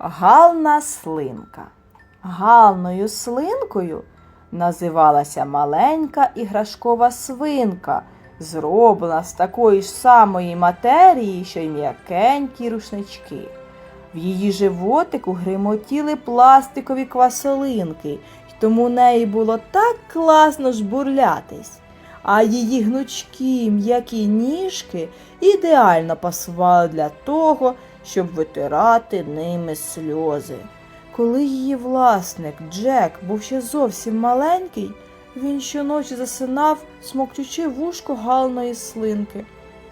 Гална слинка. Галною слинкою називалася маленька іграшкова свинка, зроблена з такої ж самої матерії, що й м'якенькі рушнички. В її животику гримотіли пластикові квасолинки, й тому в неї було так класно жбурлятись. А її гнучкі м'які ніжки ідеально пасували для того, щоб витирати ними сльози. Коли її власник Джек був ще зовсім маленький, він щоночі засинав, смокчучи вушко галної слинки.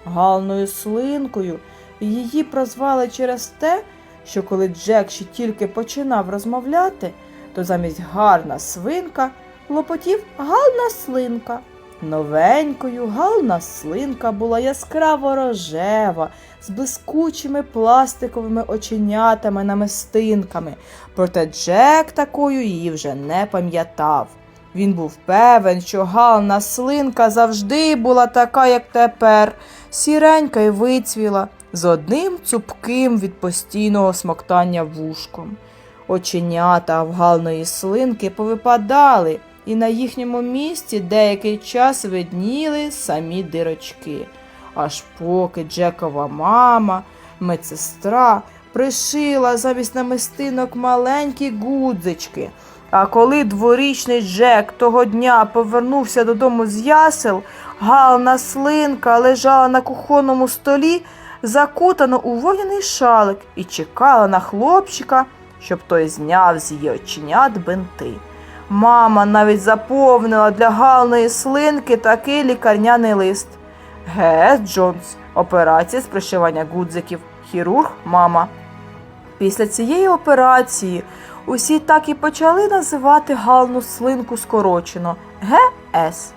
Галною слинкою її прозвали через те, що коли Джек ще тільки починав розмовляти, то замість гарна свинка лопотів гална слинка. Новенькою гална слинка була яскраво рожева, з блискучими пластиковими оченятами намистинками, проте Джек такою її вже не пам'ятав. Він був певен, що гална слинка завжди була така, як тепер, сіренька й вицвіла, з одним цупким від постійного смоктання вушком. Оченята в галної слинки повипадали, і на їхньому місці деякий час видніли самі дирочки. Аж поки Джекова мама, медсестра, пришила замість намистинок маленькі гудзички. А коли дворічний Джек того дня повернувся додому з ясел, гална слинка лежала на кухонному столі, закутана у вогняний шалик, і чекала на хлопчика, щоб той зняв з її оченят бинти. Мама навіть заповнила для галної слинки такий лікарняний лист. Гес Джонс. Операція з пришивання гудзиків. Хірург мама. Після цієї операції усі так і почали називати галну слинку скорочено ГС.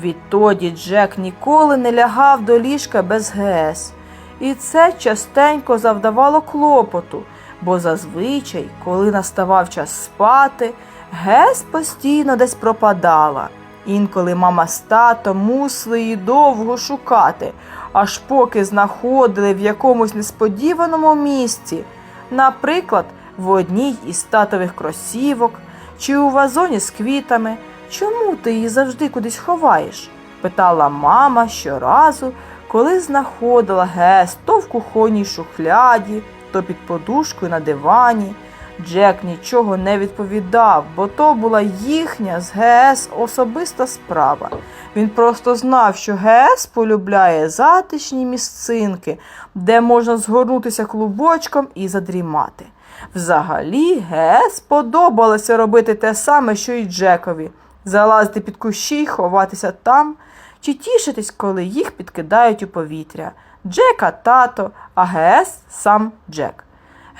Відтоді Джек ніколи не лягав до ліжка без ГС. І це частенько завдавало клопоту, бо зазвичай, коли наставав час спати, Гес постійно десь пропадала. Інколи мама з татом мусили її довго шукати, аж поки знаходили в якомусь несподіваному місці, наприклад, в одній із татових кросівок чи у вазоні з квітами. Чому ти її завжди кудись ховаєш? питала мама щоразу, коли знаходила Гес то в кухонній шухляді, то під подушкою на дивані. Джек нічого не відповідав, бо то була їхня з ГС особиста справа. Він просто знав, що ГС полюбляє затишні місцинки, де можна згорнутися клубочком і задрімати. Взагалі, ГС подобалося робити те саме, що й Джекові залазити під кущі, ховатися там чи тішитись, коли їх підкидають у повітря. Джека тато, а ГС сам Джек.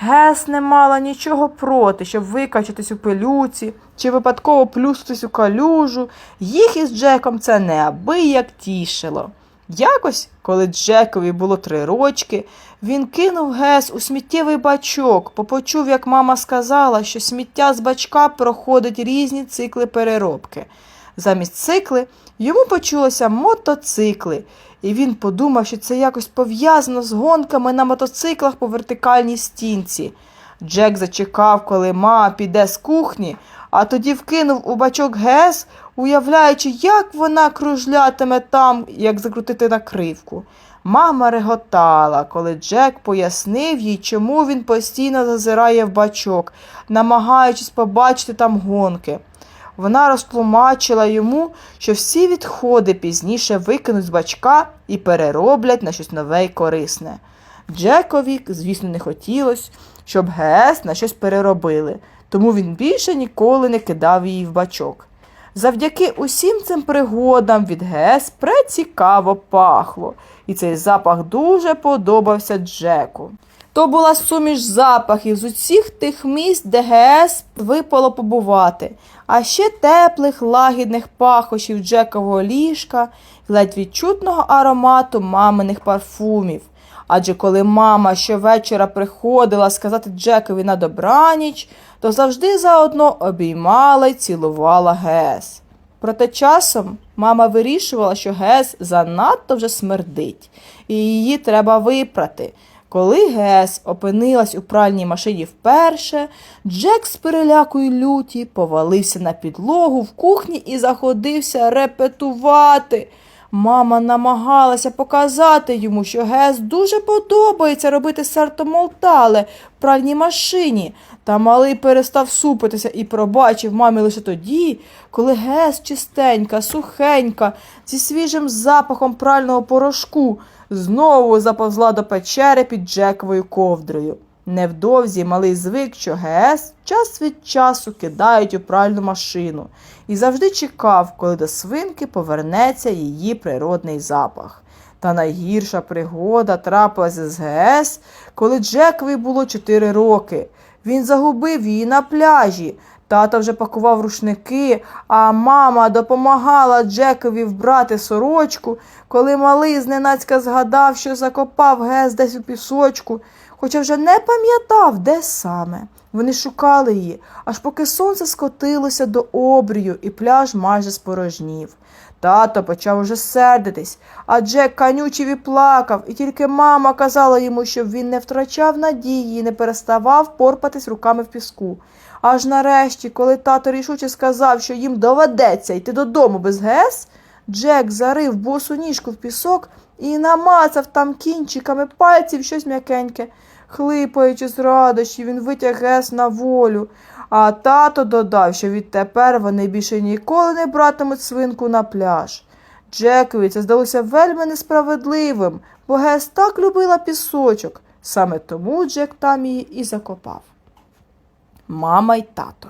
Гес не мала нічого проти, щоб викачатись у пилюці чи випадково плюстись у калюжу. Їх із Джеком це неабияк тішило. Якось, коли Джекові було три рочки, він кинув Гес у сміттєвий бачок, бо почув, як мама сказала, що сміття з бачка проходить різні цикли переробки. Замість цикли йому почулося мотоцикли, і він подумав, що це якось пов'язано з гонками на мотоциклах по вертикальній стінці. Джек зачекав, коли ма піде з кухні, а тоді вкинув у бачок гес, уявляючи, як вона кружлятиме там, як закрутити накривку. Мама реготала, коли Джек пояснив їй, чому він постійно зазирає в бачок, намагаючись побачити там гонки. Вона розтлумачила йому, що всі відходи пізніше викинуть з бачка і перероблять на щось нове й корисне. Джекові, звісно, не хотілося, щоб ГС на щось переробили, тому він більше ніколи не кидав її в бачок. Завдяки усім цим пригодам від ГС прецікаво пахло, і цей запах дуже подобався Джеку. То була суміш запахів з усіх тих місць, де ГС випало побувати, а ще теплих лагідних пахощів Джекового ліжка ледь відчутного аромату маминих парфумів. Адже коли мама щовечора приходила сказати Джекові на добраніч, то завжди заодно обіймала й цілувала Гес. Проте часом мама вирішувала, що Гес занадто вже смердить, і її треба випрати. Коли Гес опинилась у пральній машині вперше, Джек з переляку й люті повалився на підлогу в кухні і заходився репетувати. Мама намагалася показати йому, що Гес дуже подобається робити сартомолтале в пральній машині. Та малий перестав супитися і пробачив мамі лише тоді, коли Гес чистенька, сухенька, зі свіжим запахом прального порошку знову заповзла до печери під Джековою ковдрою. Невдовзі малий звик, що ГС час від часу кидають у пральну машину і завжди чекав, коли до свинки повернеться її природний запах. Та найгірша пригода трапилася з ГС, коли Джекові було 4 роки. Він загубив її на пляжі. Тато вже пакував рушники, а мама допомагала Джекові вбрати сорочку, коли малий зненацька згадав, що закопав Гес десь у пісочку, хоча вже не пам'ятав, де саме. Вони шукали її, аж поки сонце скотилося до обрію, і пляж майже спорожнів. Тато почав уже сердитись, а Джек канючив і плакав, і тільки мама казала йому, щоб він не втрачав надії і не переставав порпатись руками в піску. Аж нарешті, коли тато рішуче сказав, що їм доведеться йти додому без гес, Джек зарив босу ніжку в пісок і намацав там кінчиками пальців щось м'якеньке. Хлипаючи з радощі, він витяг гес на волю. А тато додав, що відтепер вони більше ніколи не братимуть свинку на пляж. Джекові це здалося вельми несправедливим, бо Гес так любила пісочок. Саме тому Джек там її і закопав. Мама й тато.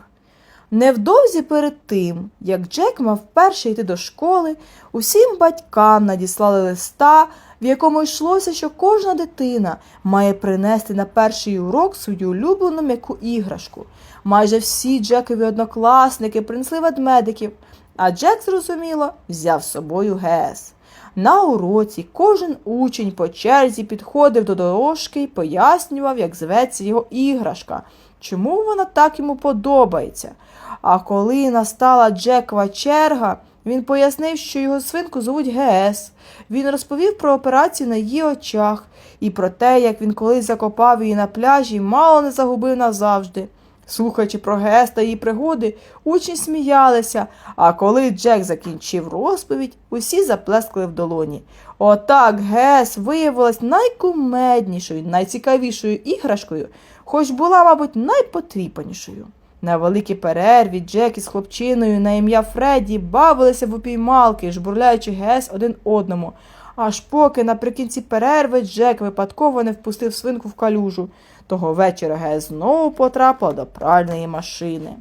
Невдовзі перед тим, як Джек мав вперше йти до школи, усім батькам надіслали листа, в якому йшлося, що кожна дитина має принести на перший урок свою улюблену м'яку іграшку. Майже всі Джекові однокласники принесли ведмедиків, а Джек, зрозуміло, взяв з собою гес. На уроці кожен учень по черзі підходив до дорожки і пояснював, як зветься його іграшка, чому вона так йому подобається. А коли настала Джекова черга, він пояснив, що його свинку звуть ГС. Він розповів про операцію на її очах і про те, як він колись закопав її на пляжі мало не загубив назавжди. Слухаючи про ГС та її пригоди, учні сміялися, а коли Джек закінчив розповідь, усі заплескали в долоні. Отак ГС виявилась найкумеднішою, найцікавішою іграшкою, хоч була, мабуть, найпотріпанішою. На великій перерві Джек із хлопчиною на ім'я Фредді бавилися в упіймалки, жбурляючи ГС один одному. Аж поки наприкінці перерви Джек випадково не впустив свинку в калюжу. Того вечора Гес знову потрапила до пральної машини.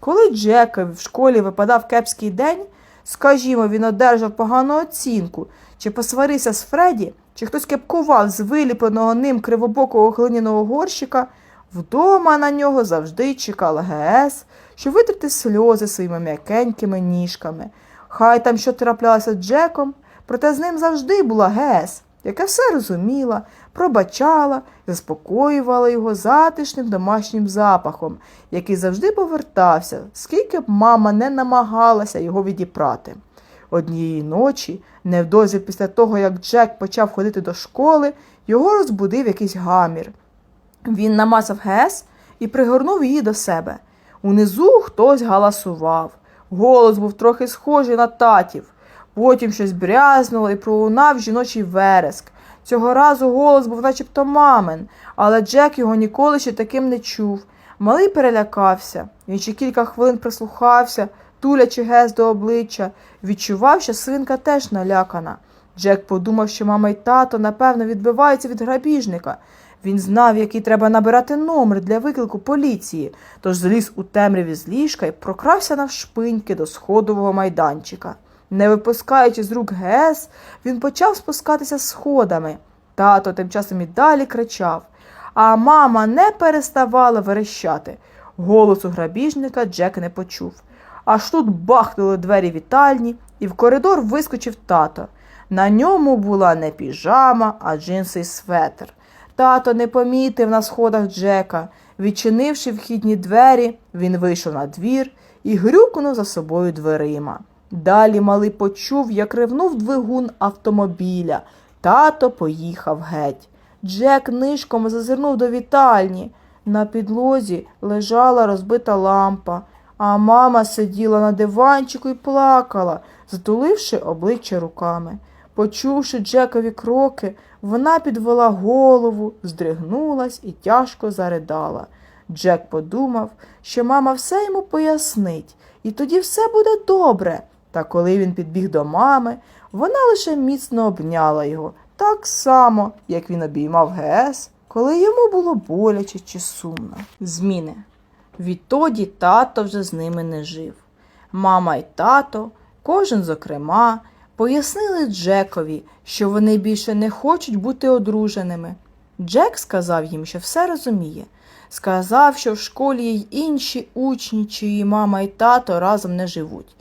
Коли Джекові в школі випадав кепський день, скажімо, він одержав погану оцінку, чи посварився з Фредді, чи хтось кепкував з виліпленого ним кривобокого глиняного горщика, вдома на нього завжди чекала ГС, щоб витерти сльози своїми м'якенькими ніжками. Хай там що траплялося Джеком, проте з ним завжди була ГС, яка все розуміла, пробачала заспокоювала його затишним домашнім запахом, який завжди повертався, скільки б мама не намагалася його відіпрати. Однієї ночі, невдовзі після того, як Джек почав ходити до школи, його розбудив якийсь гамір. Він намазав гес і пригорнув її до себе. Унизу хтось галасував. Голос був трохи схожий на татів. Потім щось брязнуло і пролунав жіночий вереск. Цього разу голос був начебто мамин, але Джек його ніколи ще таким не чув. Малий перелякався. Він ще кілька хвилин прислухався, тулячи гез до обличчя, відчував, що свинка теж налякана. Джек подумав, що мама й тато, напевно, відбиваються від грабіжника. Він знав, який треба набирати номер для виклику поліції, тож зліз у темряві з ліжка і прокрався навшпиньки до сходового майданчика. Не випускаючи з рук ГС, він почав спускатися сходами. Тато тим часом і далі кричав, а мама не переставала верещати. Голосу грабіжника Джек не почув. Аж тут бахнули двері вітальні, і в коридор вискочив тато. На ньому була не піжама, а джинси й светр. Тато не помітив на сходах Джека. Відчинивши вхідні двері, він вийшов на двір і грюкнув за собою дверима. Далі малий почув, як ревнув двигун автомобіля. Тато поїхав геть. Джек нишком зазирнув до вітальні. На підлозі лежала розбита лампа, а мама сиділа на диванчику і плакала, затуливши обличчя руками. Почувши Джекові кроки, вона підвела голову, здригнулась і тяжко заридала. Джек подумав, що мама все йому пояснить, і тоді все буде добре. Та коли він підбіг до мами, вона лише міцно обняла його, так само, як він обіймав ГС, коли йому було боляче чи сумно. Зміни. Відтоді тато вже з ними не жив. Мама й тато, кожен зокрема, пояснили Джекові, що вони більше не хочуть бути одруженими. Джек сказав їм, що все розуміє. Сказав, що в школі й інші учні, чиї мама і тато разом не живуть.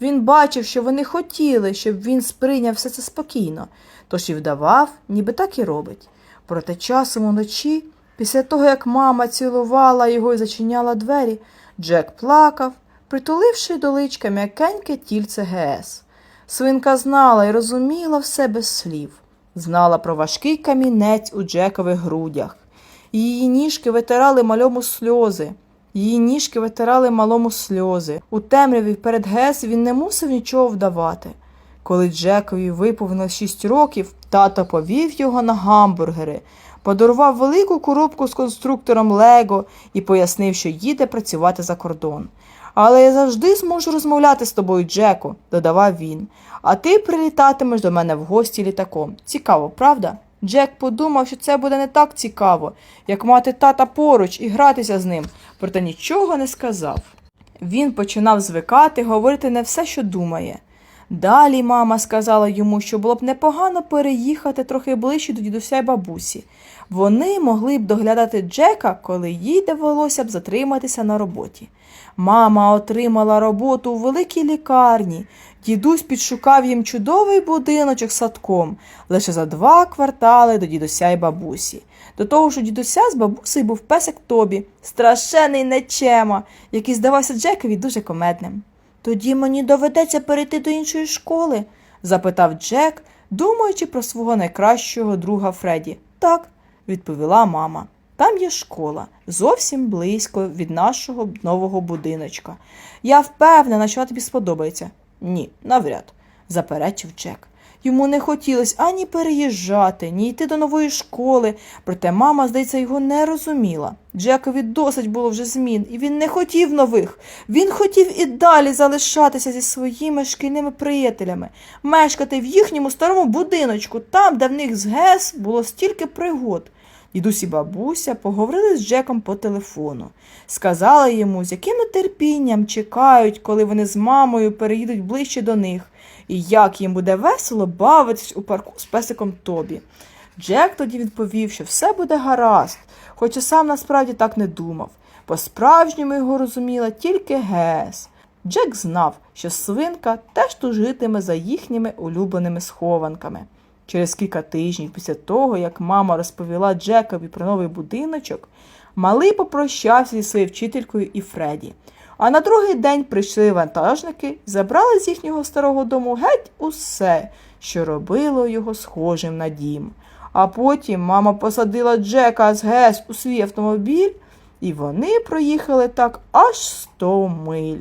Він бачив, що вони хотіли, щоб він сприйняв все це спокійно, тож і вдавав, ніби так і робить. Проте часом уночі, після того, як мама цілувала його і зачиняла двері, Джек плакав, притуливши до личка м'якеньке тільце ГС. Свинка знала і розуміла все без слів. Знала про важкий камінець у Джекових грудях. Її ніжки витирали малому сльози. Її ніжки витирали малому сльози. У темряві перед Гес він не мусив нічого вдавати. Коли Джекові виповнилось шість років, тато повів його на гамбургери, подарував велику коробку з конструктором Лего і пояснив, що їде працювати за кордон. Але я завжди зможу розмовляти з тобою, Джеку, додавав він. А ти прилітатимеш до мене в гості літаком. Цікаво, правда? Джек подумав, що це буде не так цікаво, як мати тата поруч і гратися з ним, проте нічого не сказав. Він починав звикати, говорити не все, що думає. Далі мама сказала йому, що було б непогано переїхати трохи ближче до дідуся й бабусі. Вони могли б доглядати Джека, коли їй довелося б затриматися на роботі. Мама отримала роботу у великій лікарні. Дідусь підшукав їм чудовий будиночок садком лише за два квартали до дідуся й бабусі. До того ж у дідуся з бабусею був песик Тобі, страшений нечема, який здавався Джекові дуже комедним. Тоді мені доведеться перейти до іншої школи? запитав Джек, думаючи про свого найкращого друга Фредді. Так, відповіла мама. Там є школа, зовсім близько від нашого нового будиночка. Я впевнена, що вона тобі сподобається. Ні, навряд, заперечив Джек. Йому не хотілося ані переїжджати, ні йти до нової школи, проте мама, здається, його не розуміла. Джекові досить було вже змін, і він не хотів нових. Він хотів і далі залишатися зі своїми шкільними приятелями, мешкати в їхньому старому будиночку, там, де в них з ГЕС було стільки пригод. Дідусь і бабуся поговорили з Джеком по телефону. Сказали йому, з яким нетерпінням чекають, коли вони з мамою переїдуть ближче до них, і як їм буде весело бавитись у парку з песиком Тобі. Джек тоді відповів, що все буде гаразд, хоча сам насправді так не думав. По-справжньому його розуміла тільки Гес. Джек знав, що свинка теж тужитиме за їхніми улюбленими схованками. Через кілька тижнів після того, як мама розповіла Джекові про новий будиночок, малий попрощався зі своєю вчителькою і Фредді. А на другий день прийшли вантажники, забрали з їхнього старого дому геть усе, що робило його схожим на дім. А потім мама посадила Джека з Гес у свій автомобіль, і вони проїхали так аж сто миль.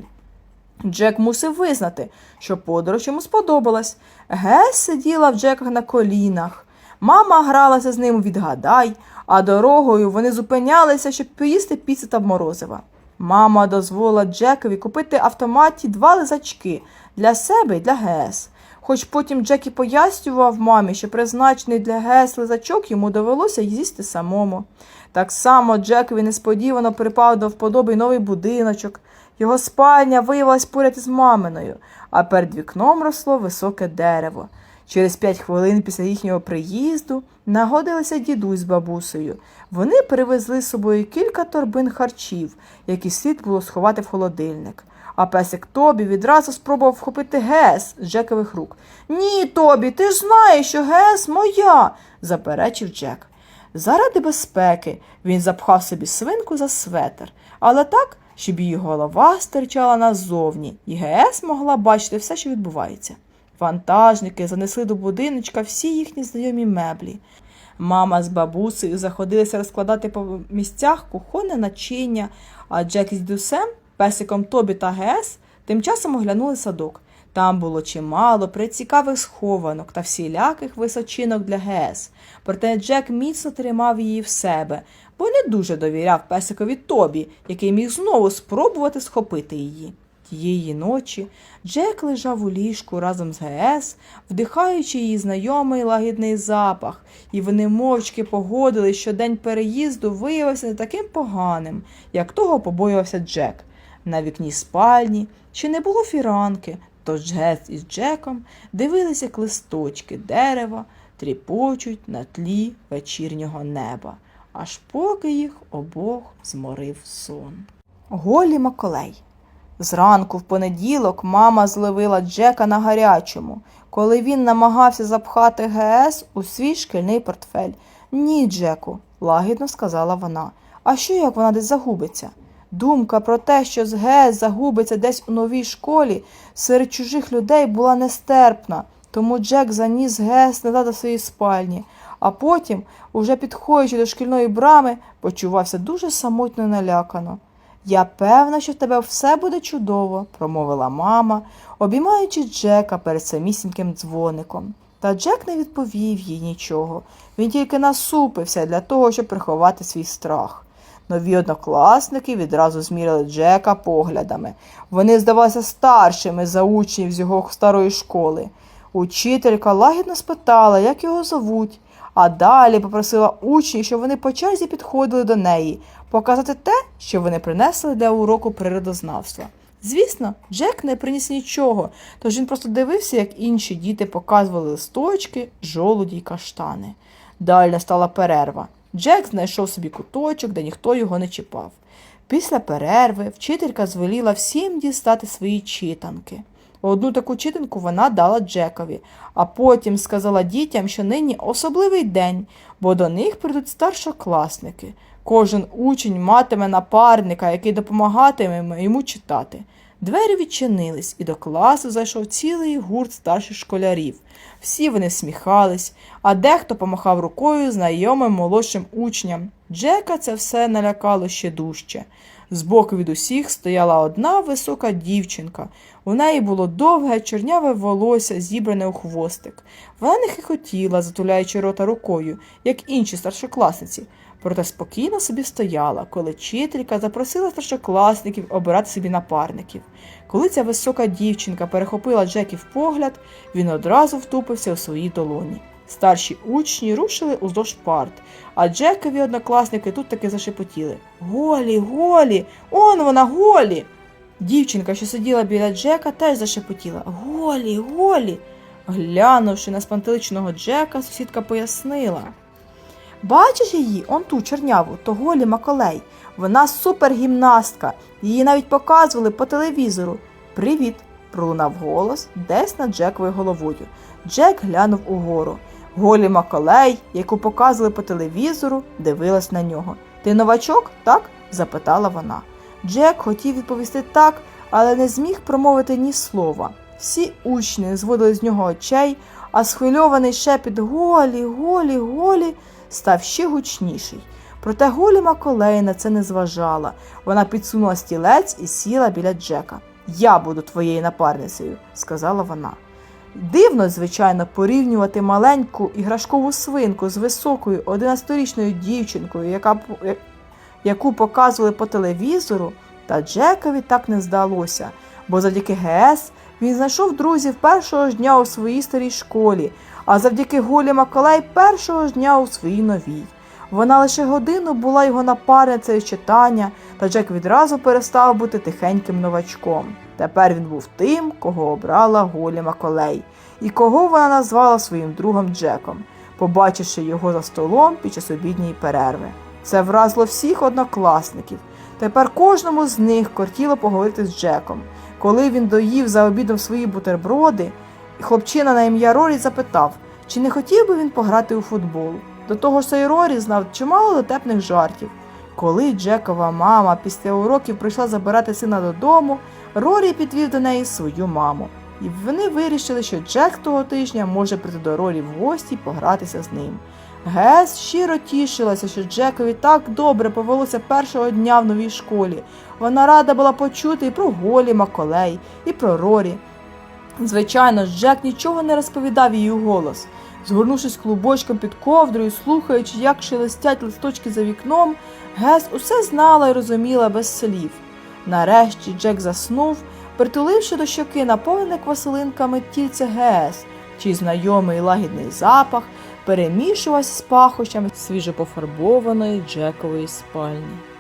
Джек мусив визнати, що подорож йому сподобалась. Гес сиділа в Джеках на колінах. Мама гралася з ним відгадай, а дорогою вони зупинялися, щоб поїсти піци та морозива. Мама дозволила Джекові купити автоматі два лизачки для себе і для Гес. Хоч потім Джек і пояснював мамі, що призначений для Гес лизачок йому довелося їсти самому. Так само Джекові несподівано припав до вподоби новий будиночок. Його спальня виявилась поряд із маминою, а перед вікном росло високе дерево. Через п'ять хвилин після їхнього приїзду нагодилися дідусь з бабусею. Вони привезли з собою кілька торбин харчів, які слід було сховати в холодильник. А песик Тобі відразу спробував вхопити Гес з Джекових рук. Ні, Тобі, ти ж знаєш, що Гес моя, заперечив Джек. Заради безпеки він запхав собі свинку за светр, але так, щоб її голова стирчала назовні, і ГС могла бачити все, що відбувається. Вантажники занесли до будиночка всі їхні знайомі меблі. Мама з бабусею заходилися розкладати по місцях кухонне начиння, а Джек з дідусем, песиком Тобі та Гес, тим часом оглянули садок. Там було чимало прицікавих схованок та всіляких височинок для Гес. Проте Джек міцно тримав її в себе, бо не дуже довіряв песикові Тобі, який міг знову спробувати схопити її. Тієї ночі Джек лежав у ліжку разом з ГС, вдихаючи її знайомий лагідний запах, і вони мовчки погодили, що день переїзду виявився не таким поганим, як того побоювався Джек. На вікні спальні ще не було фіранки, тож Гес із Джеком дивилися як листочки дерева, тріпочуть на тлі вечірнього неба, аж поки їх обох зморив сон. Голі Маколей. Зранку в понеділок мама зловила Джека на гарячому, коли він намагався запхати ГС у свій шкільний портфель. Ні, Джеку, лагідно сказала вона. А що як вона десь загубиться? Думка про те, що з ГС загубиться десь у новій школі, серед чужих людей була нестерпна, тому Джек заніс ГС назад до своєї спальні, а потім, уже підходячи до шкільної брами, почувався дуже самотно і налякано. Я певна, що в тебе все буде чудово, промовила мама, обіймаючи Джека перед самісіньким дзвоником. Та Джек не відповів їй нічого. Він тільки насупився для того, щоб приховати свій страх. Нові однокласники відразу зміряли Джека поглядами. Вони здавалися старшими за учнів з його старої школи. Учителька лагідно спитала, як його зовуть, а далі попросила учнів, щоб вони по черзі підходили до неї, показати те, що вони принесли для уроку природознавства. Звісно, Джек не приніс нічого, тож він просто дивився, як інші діти показували листочки, жолуді й каштани. Далі настала перерва. Джек знайшов собі куточок, де ніхто його не чіпав. Після перерви вчителька звеліла всім дістати свої читанки. Одну таку читанку вона дала Джекові, а потім сказала дітям, що нині особливий день, бо до них прийдуть старшокласники. Кожен учень матиме напарника, який допомагатиме йому читати. Двері відчинились, і до класу зайшов цілий гурт старших школярів. Всі вони сміхались, а дехто помахав рукою знайомим молодшим учням. Джека це все налякало ще дужче. Збоку від усіх стояла одна висока дівчинка. У неї було довге чорняве волосся, зібране у хвостик. Вона не хихотіла, затуляючи рота рукою, як інші старшокласниці, проте спокійно собі стояла, коли вчителька запросила старшокласників обирати собі напарників. Коли ця висока дівчинка перехопила Джеків погляд, він одразу втупився у своїй долоні. Старші учні рушили уздовж парт, а Джекові однокласники тут таки зашепотіли Голі, голі, он вона голі. Дівчинка, що сиділа біля Джека, теж зашепотіла Голі, голі. Глянувши на спантеличного Джека, сусідка пояснила. Бачиш її, он ту чорняву, то Голі Маколей. Вона супергімнастка. Її навіть показували по телевізору. Привіт, пролунав голос десь над Джековою головою. Джек глянув угору. Голі Маколей, яку показували по телевізору, дивилась на нього. Ти новачок, так? запитала вона. Джек хотів відповісти так, але не зміг промовити ні слова. Всі учні зводили з нього очей, а схвильований шепіт голі, голі, голі став ще гучніший. Проте голі Маколей на це не зважала. Вона підсунула стілець і сіла біля Джека. Я буду твоєю напарницею, сказала вона. Дивно, звичайно, порівнювати маленьку іграшкову свинку з високою 11-річною дівчинкою, яка, яку показували по телевізору, та Джекові так не здалося, бо завдяки ГС він знайшов друзів першого ж дня у своїй старій школі, а завдяки Голі Маколей першого ж дня у своїй новій. Вона лише годину була його напарницею читання, та Джек відразу перестав бути тихеньким новачком. Тепер він був тим, кого обрала Голі Маколей, і кого вона назвала своїм другом Джеком, побачивши його за столом під час обідньої перерви. Це вразило всіх однокласників. Тепер кожному з них кортіло поговорити з Джеком. Коли він доїв за обідом свої бутерброди, хлопчина на ім'я Рорі запитав, чи не хотів би він пограти у футбол. До того ж цей Рорі знав чимало дотепних жартів. Коли Джекова мама після уроків прийшла забирати сина додому, Рорі підвів до неї свою маму. І вони вирішили, що Джек того тижня може прийти до Рорі в гості й погратися з ним. Гес щиро тішилася, що Джекові так добре повелося першого дня в новій школі. Вона рада була почути і про Голі Маколей, і про Рорі. Звичайно Джек нічого не розповідав їй голос. Згорнувшись клубочком під ковдрою, слухаючи, як шелестять листочки за вікном, Гес усе знала і розуміла без слів. Нарешті Джек заснув, притуливши до щоки наповнене квасилинками тільце Гес, чий знайомий лагідний запах перемішувався з пахощами свіжопофарбованої Джекової спальні.